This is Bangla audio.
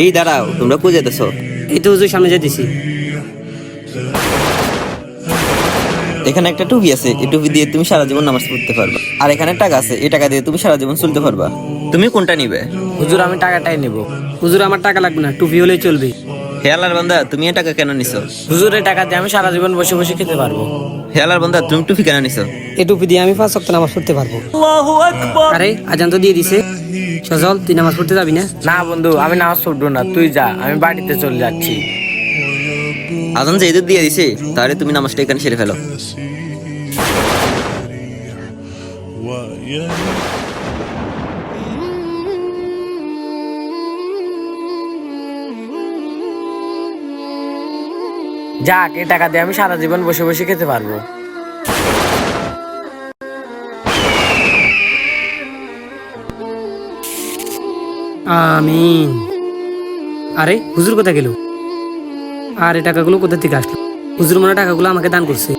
এই দাঁড়াও তোমরা কই যেতেছো এই তো হুজুর সামনে যেতেছি এখানে একটা টুপি আছে এই টুপি দিয়ে তুমি সারা জীবন নামাজ পড়তে পারবা। আর এখানে টাকা আছে এই টাকা দিয়ে তুমি সারা জীবন চলতে পারবা। তুমি কোনটা নিবে? হুজুর আমি টাকাটাই নেব। হুজুর আমার টাকা লাগবে না টুপি হলেই চলবে। হে আল্লাহর বান্দা তুমি টাকা কেন নিছো? হুজুরের টাকা দিয়ে আমি সারা জীবন বসে বসে খেতে পারব। হে আল্লাহর বান্দা তুমি টুপি কেন নিছো? এই টুপি দিয়ে আমি পাঁচ সপ্তাহ নামাজ পড়তে পারব। আরে আজান তো দিয়ে দিছে। সজল তুই নামাজ পড়তে যাবি না? না বন্ধু আমি নামাজ পড়ব না তুই যা আমি বাড়িতে চলে যাচ্ছি। আজান যেহেতু দিয়ে দিছে তাহলে তুমি নামাজটা এখানে সেরে ফেলো। যাক, এই টাকা দিয়ে আমি সারা জীবন বসে বসে খেতে পারব। আমিন। আরে, হুজুর কোথায় গেল? আর এই টাকাগুলো কোথা থেকে আসলো? হুজুর মনে টাকাগুলো আমাকে দান করছে।